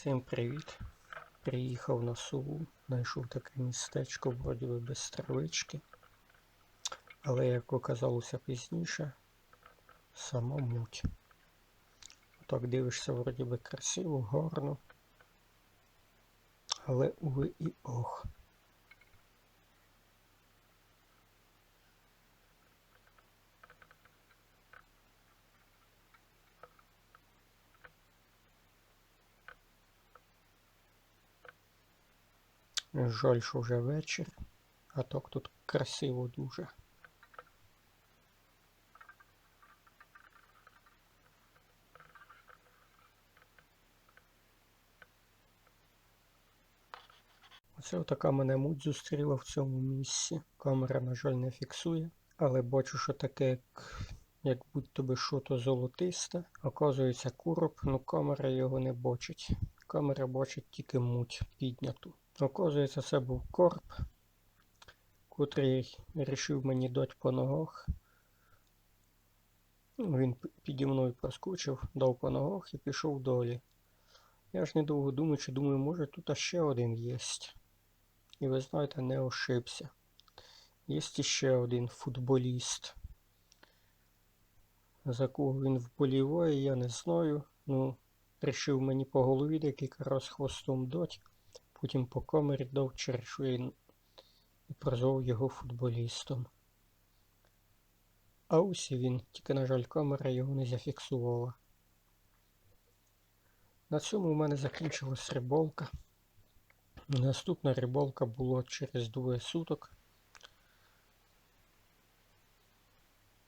Всім привіт! Приїхав на Суву, знайшов таке містечко, вроді би без травички. Але, як оказалося пізніше, сама муть. Отак дивишся, вроді би красиво, гарно. Але уви і ох. Жаль, що вже вечір, а так тут красиво дуже. Оце така мене муть зустріла в цьому місці. Камера, на жаль, не фіксує, але бачу, що таке, як, як будь-то би що то золотисте. Оказується куроб, ну камера його не бачить. Камера бачить тільки муть підняту. Оказується, це був корп, котрий вирішив мені дати по ногах. Він піді мною проскочив, дав по ногах і пішов долі. Я ж недовго думаючи, думаю, може тут ще один єсть. І ви знаєте, не ошибся. Є іще один футболіст. За кого він вболіває, я не знаю. Ну, рішив мені по голові декілька раз хвостом дать. Потім по камері дав й- і прозвав його футболістом. А ось і він, тільки, на жаль, камера його не зафіксувала. На цьому у мене закінчилась рибалка. Наступна рибалка була через двоє суток.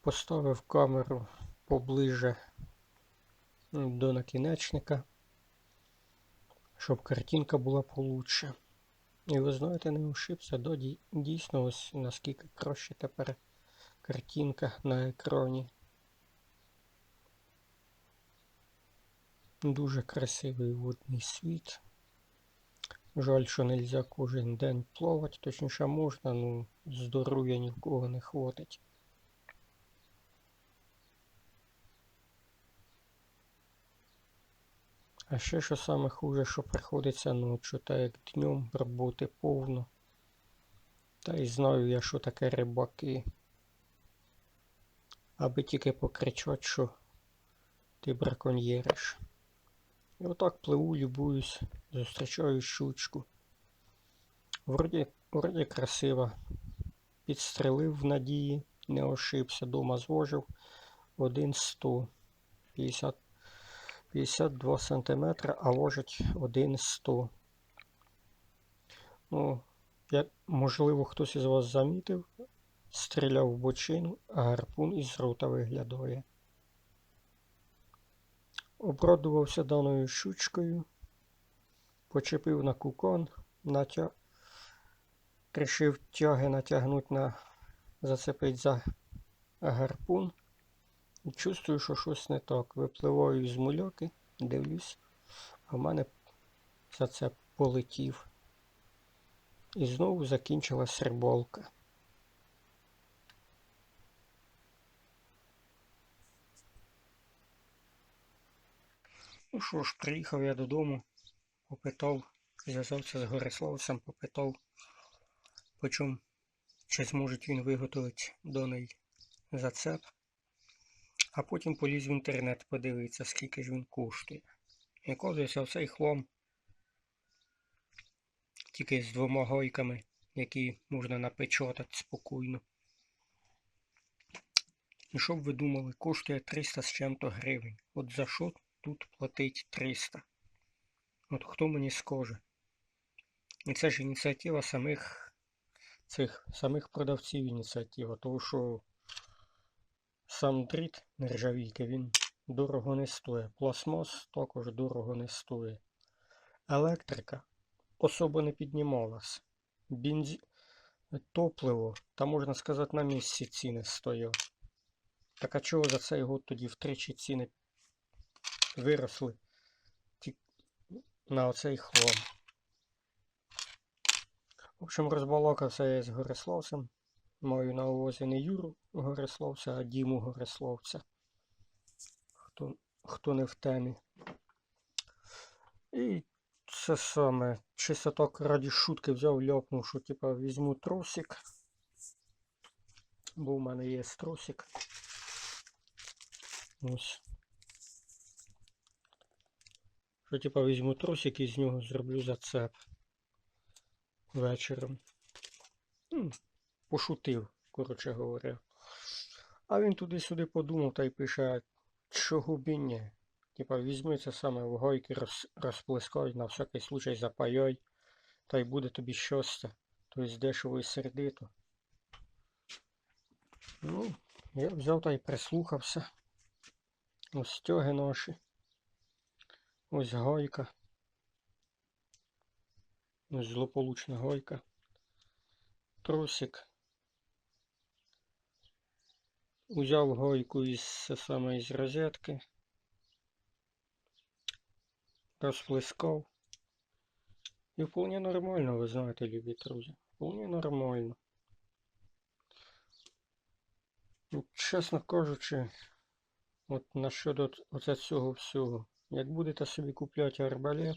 Поставив камеру поближе до накінечника, щоб картинка була получше. І ви знаєте, не ошибся, да, дійсно ось наскільки краще тепер картинка на екрані. Дуже красивий водний світ. Жаль, що нельзя кожен день плавати, точніше можна, ну здоров'я ні в кого не хватить. А ще що саме хуже, що приходиться ночі, так як днем роботи повно. Та й знаю я, що таке рибаки. Аби тільки покричать, що ти браконьєриш. І отак пливу, любуюсь, зустрічаю щучку. Вроді, вроді красива. Підстрелив в надії, не ошибся, дома зложив 1,100. 50, 52 см, а ложить 1,100. Ну, як, можливо, хтось із вас замітив, стріляв в бочину, а гарпун із рота виглядає. Обрадувався даною щучкою, почепив на кукон, натя... рішив тяги натягнути на зацепить за гарпун. Чувствую, що щось не так. Випливаю з мульоки, дивлюсь, а в мене зацеп полетів. І знову закінчилась рибалка. Ну що ж, приїхав я додому, попитав, зв'язався з Гориславцем, попитав, по чому, чи зможе він виготовити даний зацеп. А потім поліз в інтернет подивитися, скільки ж він коштує. І оказується, цей хлам тільки з двома гайками, які можна напечатати спокійно. І що б ви думали, коштує 300 з чим-то гривень. От за що тут платить 300? От хто мені скаже? І це ж ініціатива самих цих самих продавців ініціатива, тому що сам дріт нержавійки, він дорого не стоїть. Пластмас також дорого не стоїть. Електрика особо не піднімалась. Бензі... Топливо, та можна сказати, на місці ціни стоять. Так а чого за цей год тоді втричі ціни виросли на оцей хлам? В общем, розбалакався я з Гориславцем. Маю на увазі не Юру Гориславця, а Діму Гориславця. Хто, хто не в темі. І це саме, чисто так раді шутки взяв, ляпнув, що типа візьму трусик. Бо в мене є трусик. Ось. Що типа візьму трусик і з нього зроблю зацеп. Вечором. Пошутив, коротше говоря. А він туди-сюди подумав та й пише, чого б і ні. Типа візьми це саме в гойки, роз, розплескай, на всякий случай запаяй, та й буде тобі щастя. Тобто дешево і сердито. Ну, я взяв та й прислухався. Ось стяги наші. Ось гайка. Ось злополучна гайка. Тросик. Узяв гайку із саме із розетки. Розплескав. І вполне нормально, ви знаєте, любі друзі. Вполне нормально. Ну, чесно кажучи, от насчет оце цього всього. Як будете собі купляти арбалет,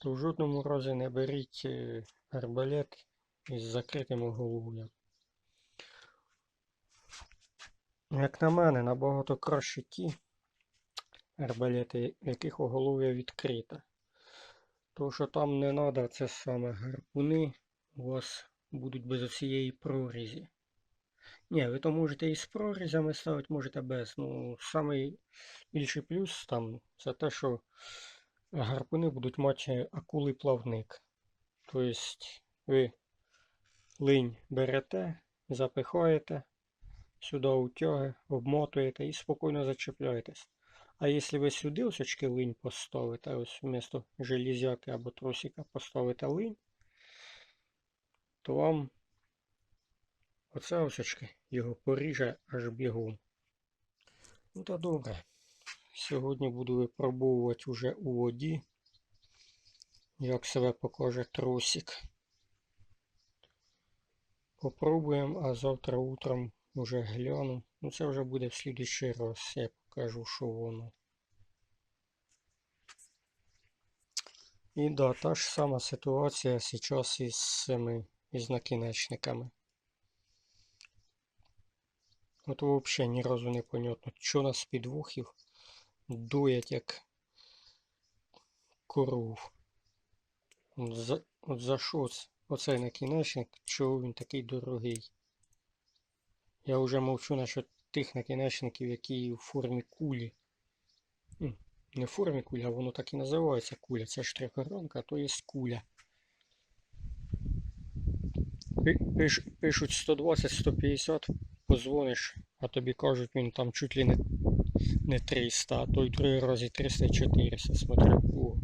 то в жодному разі не беріть е, арбалет із закритим оголов'ям. Як на мене, набагато краще ті арбалети, яких оголов'я відкрите. Тому що там не треба це саме гарпуни у вас будуть без усієї прорізі. Ні, ви то можете і з прорізями ставити, можете без. Ну, самий плюс там це те, що гарпуни будуть мати акулий плавник. Тобто ви линь берете, запихаєте сюди утяги, обмотуєте і спокійно зачепляєтесь. А якщо ви сюди ось очки линь поставите, ось вмісто железяки або тросика поставите линь, то вам оце ось очки його поріже аж бігом. Ну та добре. Сьогодні буду випробовувати уже у воді, як себе покаже тросик. Попробуємо, а завтра утром уже гляну. Ну це вже буде в слідущий раз. Я покажу, що воно. І да, та ж сама ситуація зараз із цими із накінечниками. От взагалі ні разу не понятно, що нас під вухів дуять як коров. От за, от за що оцей накінечник, чого він такий дорогий? Я вже мовчу насчет тих накінечників, які в формі кулі. Не в формі кулі, а воно так і називається куля. Це ж трикоронка, а то є куля. Пиш- Пишуть 120-150, позвониш, а тобі кажуть, він там чуть ли не, не 300, а то й другий раз і 300 і 400, смотря в кого.